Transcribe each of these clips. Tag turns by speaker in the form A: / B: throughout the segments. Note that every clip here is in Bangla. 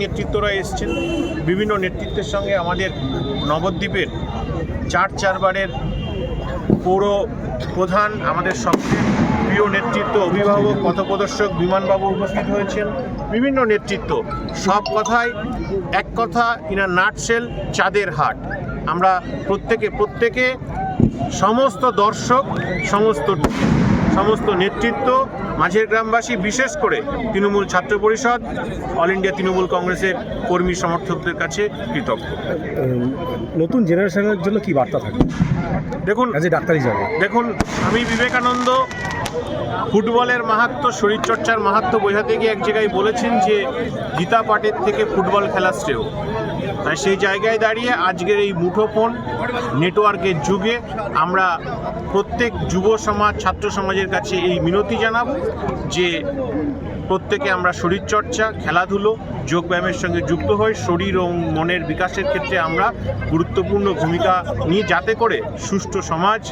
A: নেতৃত্বরা এসছেন। বিভিন্ন নেতৃত্বের সঙ্গে আমাদের নবদ্বীপের চার চারবারের পৌর প্রধান আমাদের সবচেয়ে প্রিয় নেতৃত্ব অভিভাবক, পথপ্রদর্শক বিমানবাবু উপস্থিত হয়েছেন। বিভিন্ন নেতৃত্ব, সব কথাই এক কথা ইনা নাটসেল চাঁদের হাট। আমরা প্রত্যেকে প্রত্যেকে, সমস্ত দর্শক, সমস্ত সমস্ত নেতৃত্ব মাঝের গ্রামবাসী বিশেষ করে তৃণমূল ছাত্র পরিষদ অল ইন্ডিয়া তৃণমূল কংগ্রেসের কর্মী সমর্থকদের কাছে কৃতজ্ঞ।
B: নতুন জেনারেশনের জন্য কি বার্তা থাকবে?
A: দেখুন
B: অ্যাজ এ ডাক্তার হিসাবে
A: দেখুন আমি বিবেকানন্দ ফুটবলের মাহাত্ম শরীরচর্চার মাহাত্ম বোঝাতে গিয়ে এক জায়গায় বলেছেন যে গীতা পাঠের থেকে ফুটবল খেলা শ্রেয়। আর সেই জায়গায় দাঁড়িয়ে আজকের এই মুঠোফোন নেটওয়ার্কের যুগে আমরা প্রত্যেক যুব সমাজ, ছাত্র সমাজের কাছে এই মিনতি জানাব যে প্রত্যেকে আমরা শরীরচর্চা, খেলাধুলো, যোগব্যায়ামের সঙ্গে যুক্ত হই শরীর ও মনের বিকাশের ক্ষেত্রে আমরা গুরুত্বপূর্ণ ভূমিকা নিয়ে যাতে করে সুষ্ঠু সমাজ,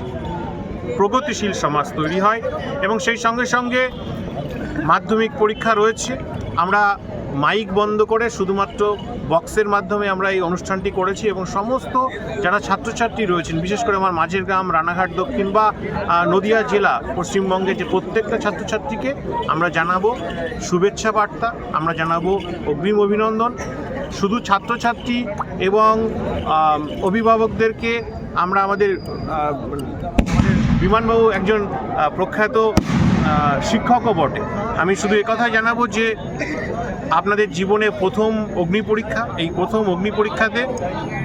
A: প্রগতিশীল সমাজ তৈরি হয় এবং সেই সঙ্গে সঙ্গে মাধ্যমিক পরীক্ষা রয়েছে। আমরা মাইক বন্ধ করে শুধুমাত্র বক্সের মাধ্যমে আমরা এই অনুষ্ঠানটি করেছি এবং সমস্ত যারা ছাত্রছাত্রী রয়েছেন, বিশেষ করে আমার মাঝের গ্রাম, রানাঘাট, দক্ষিণ বা নদিয়া জেলা, পশ্চিমবঙ্গের যে প্রত্যেকটা ছাত্রছাত্রীকে আমরা জানাব শুভেচ্ছা বার্তা, আমরা জানাব অগ্রিম অভিনন্দন। শুধু ছাত্রছাত্রী এবং অভিভাবকদেরকে আমরা আমাদের বিমানবাবু একজন প্রখ্যাত শিক্ষকও বটে। আমি শুধু একথাই জানাব যে আপনাদের জীবনে প্রথম অগ্নি পরীক্ষা, এই প্রথম অগ্নি পরীক্ষাতে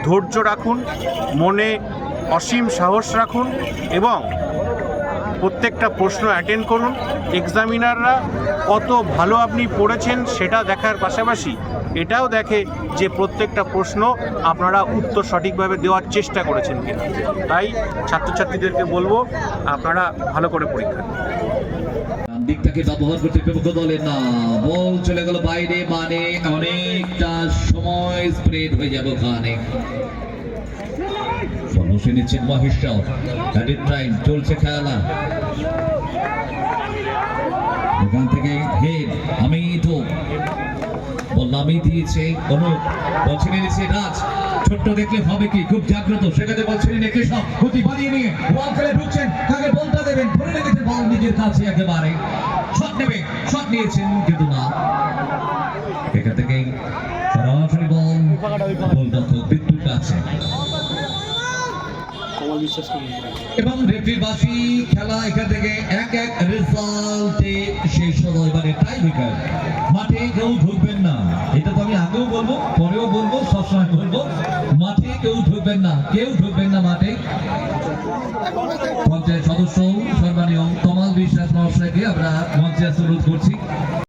A: ধৈর্য রাখুন, মনে অসীম সাহস রাখুন এবং প্রত্যেকটা প্রশ্ন অ্যাটেন্ড করুন। এক্সামিনাররা কত ভালো আপনি পড়েছেন সেটা দেখার পাশাপাশি এটাও দেখে যে প্রত্যেকটা প্রশ্ন আপনারা উত্তর সঠিকভাবে দেওয়ার চেষ্টা করেছেন কিনা। তাই ছাত্রছাত্রীদেরকে বলব, আপনারা ভালো করে পরীক্ষা
C: দিকটাকে ব্যবহার করতে বিপক্ষ দলের না। বল চলে গেল বাইরে মানে অনেকটা সময় স্প্রেড হয়ে যাবে ওখানে। নিচ্ছেন মহেশ রাও। অ্যাডিট টাইম চলছে খেলা। থেকে হেড আমি তো দিয়েছে, অনুপ। বলছে নিয়েছে রাজ। ছোট্ট দেখলে হবে কি? খুব জাগ্রত। বলছেন একে সব গতি বাড়িয়ে নিয়ে। নিজের কাছে একেবারে। শট নেবে, শট নিয়েছেন কিন্তু না এখান থেকেই সরাসরি বল গোলরক্ষক বিদ্যুৎ কাছে এবং রেফরিবাসী খেলা এখান থেকে এক এক রেজাল্টে শেষ হলো এবারে টাই ব্রেকার মাঠে কেউ ঢুকবেন না। এটা তো আমি আগেও বলব, পরেও বলব, সবসময় বলব, মাঠে কেউ ঢুকবেন না। কেউ ঢুকবেন না মাঠে। পঞ্চায়েত সদস্য মহাশয়কে আমরা মঞ্চে অনুরোধ করছি।